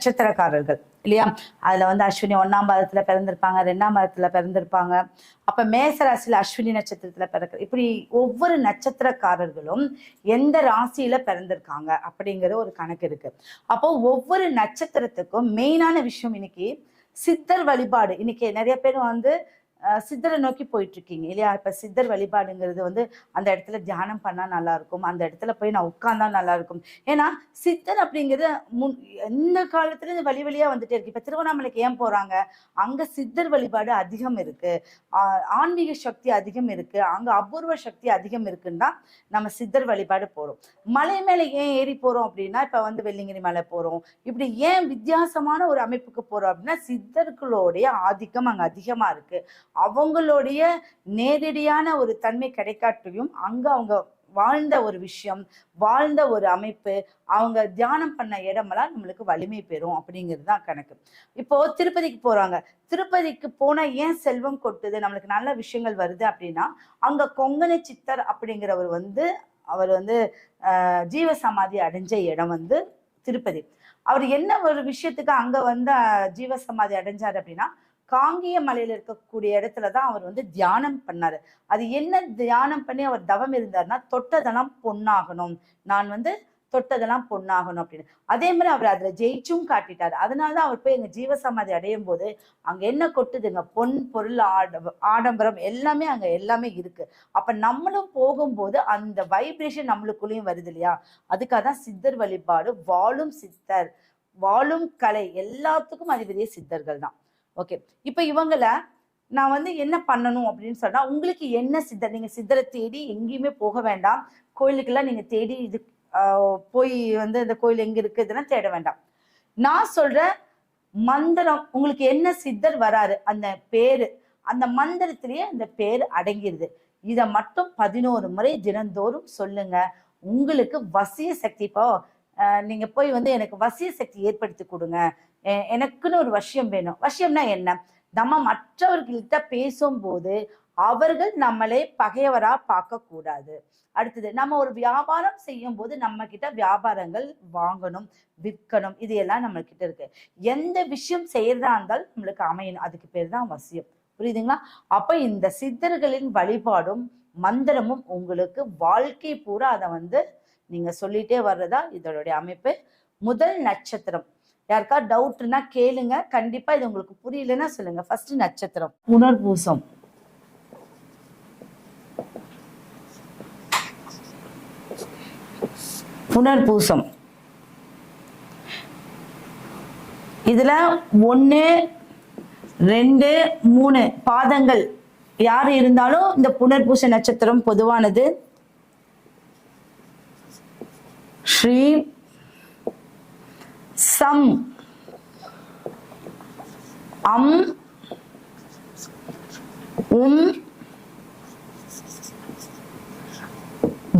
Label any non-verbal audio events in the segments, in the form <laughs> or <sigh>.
நட்சத்திரக்காரர்கள் இல்லையா? அதுல வந்து அஸ்வினி ஒன்னாம் பாதத்துல பிறந்திருப்பாங்க ரெண்டாம் பாதத்துல பிறந்திருப்பாங்க. அப்ப மேசராசியில அஸ்வினி நட்சத்திரத்துல பிறக்க இப்படி ஒவ்வொரு நட்சத்திரக்காரர்களும் எந்த ராசியில பிறந்திருக்காங்க அப்படிங்கிற ஒரு கணக்கு இருக்கு. அப்போ ஒவ்வொரு நட்சத்திரத்துக்கும் மெயினான விஷயம் இன்னைக்கு சித்தர் வழிபாடு. இன்னைக்கு நிறைய பேர் வந்து சித்தரை நோக்கி போயிட்டு இருக்கீங்க இல்லையா? இப்ப சித்தர் வழிபாடுங்கிறது வந்து அந்த இடத்துல தியானம் பண்ணா நல்லா இருக்கும் அந்த இடத்துல போய் நான் உட்கார்ந்தா நல்லா இருக்கும் ஏன்னா சித்தர் அப்படிங்கிறது முன் எந்த காலத்துல இந்த வழி வழியா வந்துட்டே இருக்கு. இப்ப திருவண்ணாமலைக்கு ஏன் போறாங்க? அங்க சித்தர் வழிபாடு அதிகம் இருக்கு. ஆன்மீக சக்தி அதிகம் இருக்கு. அங்க அபூர்வ சக்தி அதிகம் இருக்குன்னா நம்ம சித்தர் வழிபாடு போறோம். மலை மேல ஏன் ஏறி போறோம் அப்படின்னா இப்ப வந்து வெள்ளிங்கிரி மலை போறோம். இப்படி ஏன் வித்தியாசமான ஒரு அமைப்புக்கு போறோம் அப்படின்னா சித்தர்களுடைய ஆதிக்கம் அங்க அதிகமா இருக்கு. அவங்களுடைய நேரடியான ஒரு தன்மை கிடைக்காட்டியும் அங்க அவங்க வாழ்ந்த ஒரு விஷயம் வாழ்ந்த ஒரு அமைப்பு அவங்க தியானம் பண்ண இடமெல்லாம் நம்மளுக்கு வலிமை பெறும் அப்படிங்கிறது தான் கணக்கு. இப்போ திருப்பதிக்கு போறாங்க. திருப்பதிக்கு போனா ஏன் செல்வம் கொட்டுது? நம்மளுக்கு நல்ல விஷயங்கள் வருது அப்படின்னா அங்க கொங்கணி சித்தர் அப்படிங்கிறவர் வந்து அவர் வந்து ஜீவ சமாதி அடைஞ்ச இடம் வந்து திருப்பதி. அவர் என்ன ஒரு விஷயத்துக்கு அங்க வந்து ஜீவ சமாதி அடைஞ்சார் அப்படின்னா காங்கியமலையில் இருக்கக்கூடிய இடத்துல தான் அவர் வந்து தியானம் பண்ணார். அது என்ன தியானம் பண்ணி அவர் தவம் இருந்தாருன்னா தொட்டதெல்லாம் பொண்ணாகணும் நான் வந்து தொட்டதெல்லாம் பொண்ணாகணும் அப்படின்னு. அதே மாதிரி அவர் அதில் ஜெயிச்சும் அதனால தான் அவர் போய் எங்கள் ஜீவசமாதி அடையும் போது அங்கே என்ன கொட்டுதுங்க? பொன் பொருள் ஆட ஆடம்பரம் எல்லாமே அங்கே எல்லாமே இருக்குது அப்போ நம்மளும் போகும்போது அந்த வைப்ரேஷன் நம்மளுக்குள்ளேயும் வருது இல்லையா? அதுக்காக தான் சித்தர் வழிபாடு வாழும் சித்தர் வாழும் கலை எல்லாத்துக்கும் அதிபதியே சித்தர்கள் தான். ஓகே இப்போ இவங்கள நான் வந்து என்ன பண்ணணும் அப்படின்னு சொன்னா உங்களுக்கு என்ன சித்தர் நீங்க சித்தரை தேடி எங்கேயுமே போக வேண்டாம். கோயிலுக்கெல்லாம் நீங்க தேடி இது போய் வந்து இந்த கோயில் எங்க இருக்கு இதெல்லாம் தேட வேண்டாம். நான் சொல்ற மந்திரம் உங்களுக்கு என்ன சித்தர் வராரு அந்த பேரு அந்த மந்திரத்திலேயே அந்த பேர் அடங்கிருது. இதை மட்டும் பதினோரு முறை தினந்தோறும் சொல்லுங்க. உங்களுக்கு வசிய சக்தி இப்போ நீங்க போய் வந்து எனக்கு வசிய சக்தி ஏற்படுத்தி கொடுங்க. எனக்குன்னு ஒரு வசியம் வேணும். வசியம்னா என்ன? நம்ம மற்றவர்கள்கிட்ட பேசும்போது அவர்கள் நம்மளே பகையவரா பார்க்க கூடாது அடுத்தது நம்ம ஒரு வியாபாரம் செய்யும் போது நம்ம கிட்ட வியாபாரங்கள் வாங்கணும் விற்கணும் இது எல்லாம் நம்ம கிட்ட இருக்கு. எந்த விஷயம் செய்யறதா இருந்தாலும் நம்மளுக்கு அமையணும். அதுக்கு பேர் தான் வசியம். புரியுதுங்களா? அப்ப இந்த சித்தர்களின் வழிபாடும் மந்திரமும் உங்களுக்கு வாழ்க்கை பூரா அதை வந்து நீங்க சொல்லிட்டே வர்றதா இதனுடைய அமைப்பு. முதல் நட்சத்திரம். யாருக்கா டவுட்னா கேளுங்க. கண்டிப்பா இது உங்களுக்கு புரியலன்னா சொல்லுங்க. ஃபர்ஸ்ட் நட்சத்திரம். புனர்பூசம். புனர்பூசம். இதுல ஒன்னு ரெண்டு மூணு பாதங்கள். யார் இருந்தாலும் இந்த புனர்பூச நட்சத்திரம் பொதுவானது. ஸ்ரீ சம். அம். உம்.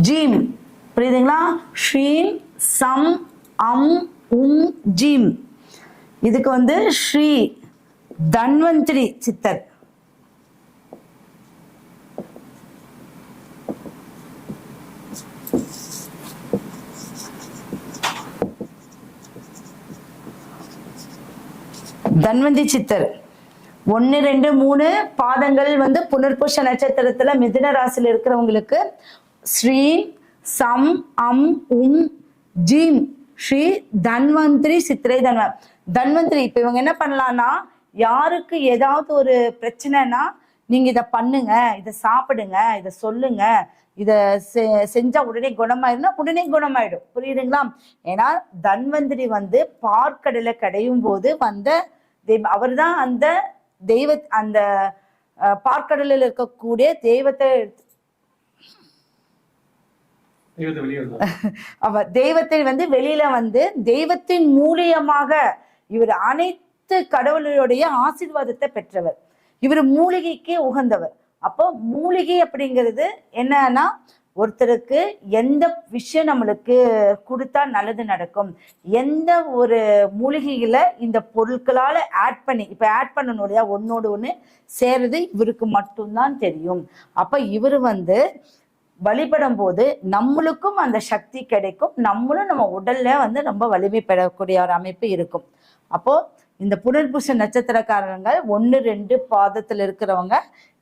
ஜீம் புரியுதுங்களா? ஸ்ரீம் சம் அம் உம் ஜீம் இதுக்கு வந்து ஸ்ரீ தன்வந்திரி சித்தர். தன்வந்தி சித்தர். ஒன்னு ரெண்டு மூணு பாதங்கள் வந்து புனர்பூஷ நட்சத்திரத்துல மிதுன ராசியில இருக்கிறவங்களுக்கு ஸ்ரீ சம் அம் உம் ஜீம். ஸ்ரீ தன்வந்திரி சித்திரை தன்வ. தன்வந்திரி இப்ப இவங்க என்ன பண்ணலாம்னா யாருக்கு ஏதாவது ஒரு பிரச்சனைனா நீங்க இதை பண்ணுங்க இதை சாப்பிடுங்க இதை சொல்லுங்க. இதை செ- செஞ்சா உடனே குணமாயிருந்தா உடனே குணமாயிடும். புரியுதுங்களா? ஏன்னா தன்வந்திரி வந்து பார்க்கடலை கடையும் போது வந்த தெய்வம் அவர்தான் அந்த தெய்வ அந்த பார்க்கடலில் இருக்கக்கூடிய தெய்வத்தை <laughs> அவ தெய்வத்தை வந்து வெளியில வந்து தெய்வத்தின் மூலியமாக இவர் அனைத்து கடவுளுடைய ஆசீர்வாதத்தை பெற்றவர். இவர் மூலிகைக்கே உகந்தவர். அப்போ மூலிகை அப்படிங்கிறது என்னன்னா ஒருத்தருக்கு எந்த விஷயம் நம்மளுக்கு கொடுத்தா நல்லது நடக்கும்? எந்த ஒரு மூலிகையில இந்த பொருட்களால ஆட் பண்ணி இப்ப ஆட் பண்ணணும் இல்லையா? ஒன்னோடு ஒண்ணு சேருது இவருக்கு மட்டும்தான் தெரியும். அப்ப இவர் வந்து வழிபடும் போது நம்மளுக்கும் அந்த சக்தி கிடைக்கும். நம்மளும் நம்ம உடல்ல வந்து ரொம்ப வலிமை பெறக்கூடிய ஒரு அமைப்பு இருக்கும். அப்போ இந்த புனர்பூச நட்சத்திரக்காரங்கள் ஒன்று ரெண்டு பாதத்துல இருக்கிறவங்க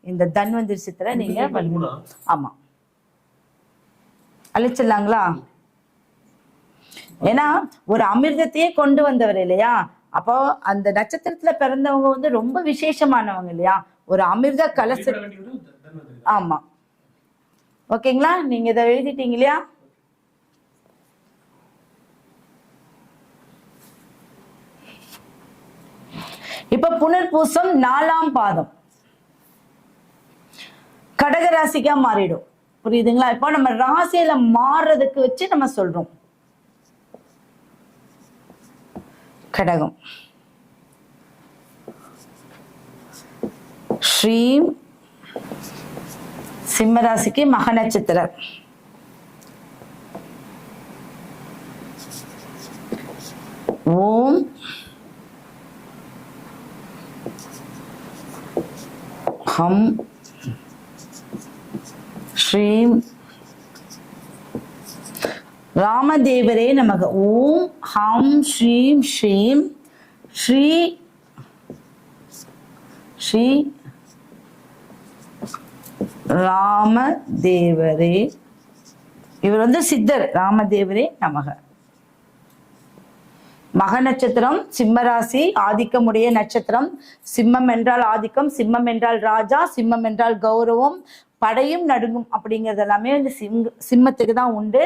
இந்த தன்வந்திரி சித்திரை நீங்க ஆமா. அழிச்சிடலாங்களா? ஏன்னா ஒரு அமிர்தத்தையே கொண்டு வந்தவர் இல்லையா? அப்போ அந்த நட்சத்திரத்துல பிறந்தவங்க வந்து ரொம்ப விசேஷமானவங்க இல்லையா? ஒரு அமிர்த கலச ஆமா. ஓகேங்களா? நீங்க இதை எழுதிட்டீங்க இல்லையா? இப்ப புனர்பூசம் நாலாம் பாதம். கடகராசிக்கா மாறிடும். புரியுதுங்களா? இப்போ நம்ம ராசியில மாறுறதுக்கு வச்சு நம்ம சொல்றோம். கடகம். ஸ்ரீம் சிம்மராசிக்கு மக நட்சத்திரம். ஓ ஹம் ஸ்ரீம் ராமதேவரே நமக. ஓம் ஹம் ஸ்ரீம் ஸ்ரீம் ஸ்ரீ ஸ்ரீ ராமதேவரே. இவர் வந்து சித்தர். ராமதேவரே நமக. மக நட்சத்திரம் சிம்மராசி ஆதிக்கமுடைய நட்சத்திரம். சிம்மம் என்றால் ஆதிக்கம் சிம்மம் என்றால் ராஜா சிம்மம் என்றால் கௌரவம். படையும் நடுங்கும் அப்படிங்கிறது எல்லாமே வந்து சிங் சிம்மத்துக்கு தான் உண்டு.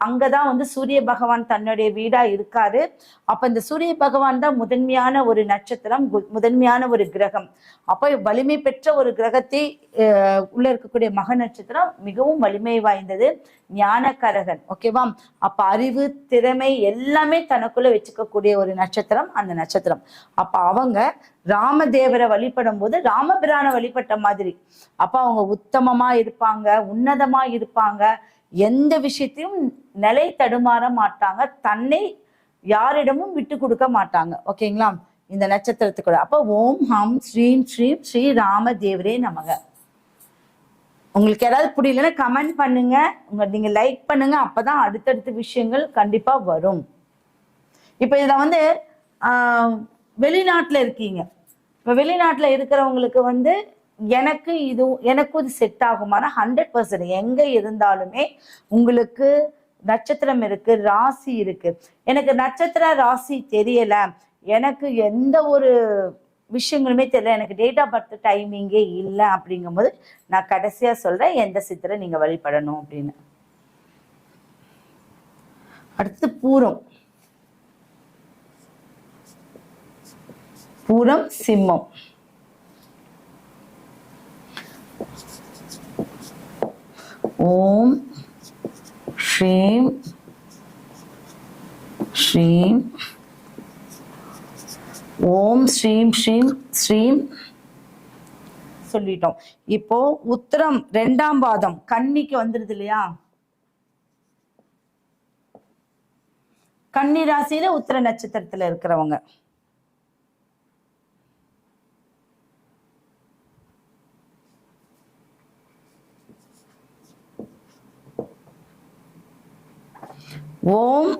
அங்கதான் வந்து சூரிய பகவான் தன்னுடைய வீடா இருக்காரு. அப்ப இந்த சூரிய பகவான் தான் முதன்மையான ஒரு நட்சத்திரம் முதன்மையான ஒரு கிரகம். அப்ப வலிமை பெற்ற ஒரு கிரகத்தை அஹ், உள்ள இருக்கக்கூடிய மக நட்சத்திரம் மிகவும் வலிமை வாய்ந்தது. ஞானகரகன் ஓகேவா? அப்ப அறிவு திறமை எல்லாமே தனக்குள்ள வச்சுக்கக்கூடிய ஒரு நட்சத்திரம் அந்த நட்சத்திரம். அப்ப அவங்க ராமதேவரை வழிபடும் போது ராமபிரானை வழிபட்ட மாதிரி. அப்போ அவங்க உத்தமமா இருப்பாங்க உன்னதமா இருப்பாங்க. எந்த விஷயத்தையும் நிலை தடுமாற மாட்டாங்க. தன்னை யாரிடமும் விட்டு கொடுக்க மாட்டாங்க. ஓகேங்களா இந்த நட்சத்திரத்துக்கூட அப்போ ஓம் ஹம் ஸ்ரீம் ஸ்ரீம் ஸ்ரீ ராமதேவரே நமக. உங்களுக்கு யாராவது புரியலன்னா கமெண்ட் பண்ணுங்க. உங்க நீங்க லைக் பண்ணுங்க. அப்பதான் அடுத்தடுத்த விஷயங்கள் கண்டிப்பா வரும். இப்ப இதுல வந்து வெளிநாட்டில் வெளிநாட்டுல இருக்கீங்க. இப்போ வெளிநாட்டில் இருக்கிறவங்களுக்கு வந்து எனக்கு இது எனக்கும் இது செட் ஆகுமான ஹண்ட்ரட் பர்சன்ட் எங்கே இருந்தாலுமே உங்களுக்கு நட்சத்திரம் இருக்கு ராசி இருக்கு. எனக்கு நட்சத்திர ராசி தெரியல. எனக்கு எந்த ஒரு விஷயங்களுமே தெரியல. எனக்கு டேட் ஆஃப் பர்த் டைமிங்கே இல்லை அப்படிங்கும்போது நான் கடைசியா சொல்றேன் எந்த சித்திரை நீங்க வழிபடணும் அப்படின்னு. அடுத்து பூரம். புறம் சிம்மம். ஓம் ஸ்ரீம் ஸ்ரீம் ஓம் ஸ்ரீம் ஸ்ரீம் ஸ்ரீம் சொல்லிட்டோம். இப்போ உத்தரம் ரெண்டாம் பாதம் கன்னிக்கு வந்துருது இல்லையா? கன்னி ராசியில உத்தர நட்சத்திரத்துல இருக்கிறவங்க. ஓம்.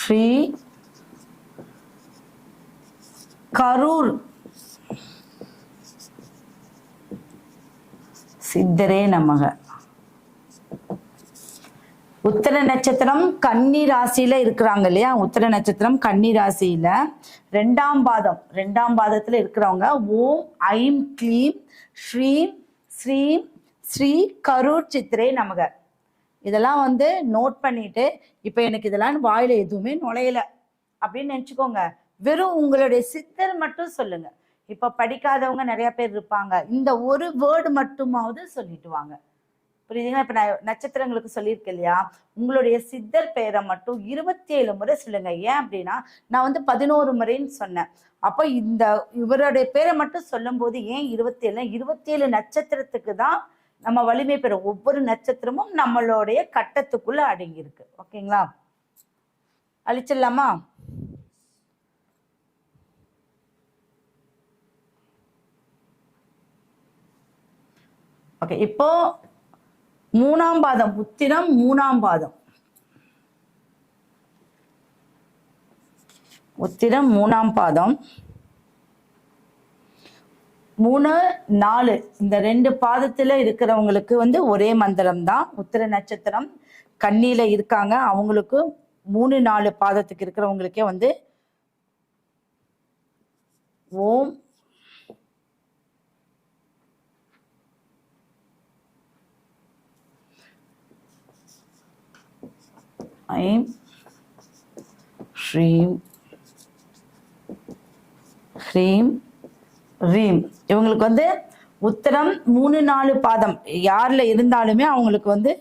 ஸ்ரீ கரூர். சித்தரே நமக. உத்தர நட்சத்திரம் கன்னி ராசியில இருக்கிறாங்க இல்லையா? உத்தர நட்சத்திரம் கன்னி ராசியில. ரெண்டாம் பாதம். ரெண்டாம் பாதத்துல இருக்கிறவங்க ஓம் ஐம் க்ளீம் ஸ்ரீம் ஸ்ரீம் ஸ்ரீ கரூர் சித்திரே நமக. இதெல்லாம் வந்து நோட் பண்ணிட்டு இப்போ எனக்கு இதெல்லாம் வாயில எதுவுமே நுழையல. அப்படின்னு நினச்சிக்கோங்க. வெறும் உங்களுடைய சித்தர் மட்டும் சொல்லுங்க. இப்போ படிக்காதவங்க நிறைய பேர் இருப்பாங்க. இந்த ஒரு வேர்டு மட்டுமாவது சொல்லிட்டு வாங்க. புரியுதுங்களா? இப்போ நான் நட்சத்திரங்களுக்கு சொல்லியிருக்கேன் இல்லையா? உங்களுடைய சித்தர் பெயரை மட்டும் இருபத்தி ஏழு முறை சொல்லுங்க. ஏன் அப்படின்னா நான் வந்து பதினோரு முறைன்னு சொன்னேன். அப்போ இந்த இவருடைய பேரை மட்டும் சொல்லும்போது ஏன் இருபத்தி ஏழு இருபத்தி ஏழு நட்சத்திரத்துக்கு தான் நம்ம வலிமை பெறும். ஒவ்வொரு நட்சத்திரமும் நம்மளுடைய கட்டத்துக்குள்ள அடங்கியிருக்கு. ஓகேங்களா? அழிச்சிடலாமா? ஓகே இப்போ மூணாம் பாதம் உத்திரம் மூணாம் பாதம். உத்திரம் மூணாம் பாதம். மூணு நாலு. இந்த ரெண்டு பாதத்துல இருக்கிறவங்களுக்கு வந்து ஒரே மந்திரம் தான் உத்திர நட்சத்திரம் கண்ணியில இருக்காங்க. அவங்களுக்கு மூணு நாலு பாதத்துக்கு இருக்கிறவங்களுக்கே வந்து ஓம் ஐம் ஸ்ரீம் ஹ்ரீம் ரீம். இவங்களுக்கு வந்து உத்தரம் மூணு நாலு பாதம். யார்ல இருந்தாலுமே அவங்களுக்கு வந்து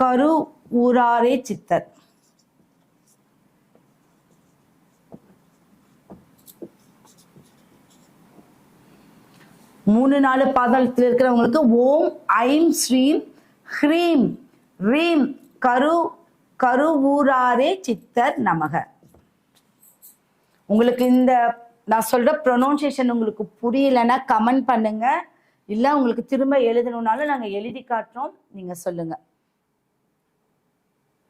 கரு ஊராரே சித்தர். மூணு நாலு பாதத்தில் இருக்கிறவங்களுக்கு ஓம் ஐம் ஸ்ரீம் ஹ்ரீம் ரீம் கரு கருவூராரே சித்தர் நமக. உங்களுக்கு இந்த நான் சொல்ற ப்ரொனவுன்சியேஷன் உங்களுக்கு புரியலைன்னா கமெண்ட் பண்ணுங்க. இல்லை உங்களுக்கு திரும்ப எழுதணும்னாலும் நாங்கள் எழுதி காட்டுறோம். நீங்க சொல்லுங்க.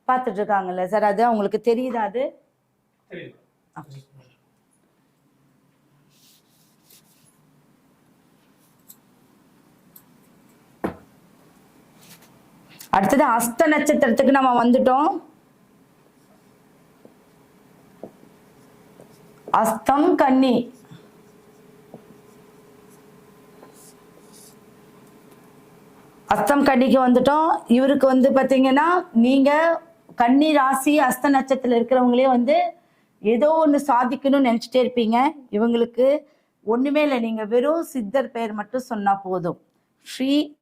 பார்த்துட்டு இருக்காங்கல்ல சார் அது உங்களுக்கு தெரியுதா அது? அடுத்தது அஸ்த நட்சத்திரத்துக்கு நம்ம வந்துட்டோம். அஸ்தம் கன்னி. அஸ்தம் கன்னிக்கு வந்துட்டோம். இவருக்கு வந்து பாத்தீங்கன்னா நீங்க கன்னி ராசி அஸ்த நட்சத்திரத்துல இருக்கிறவங்களே வந்து ஏதோ ஒன்று சாதிக்கணும்னு நினைச்சிட்டே இருப்பீங்க. இவங்களுக்கு ஒண்ணுமே இல்லை. நீங்க வெறும் சித்தர் பெயர் மட்டும் சொன்னா போதும். ஸ்ரீ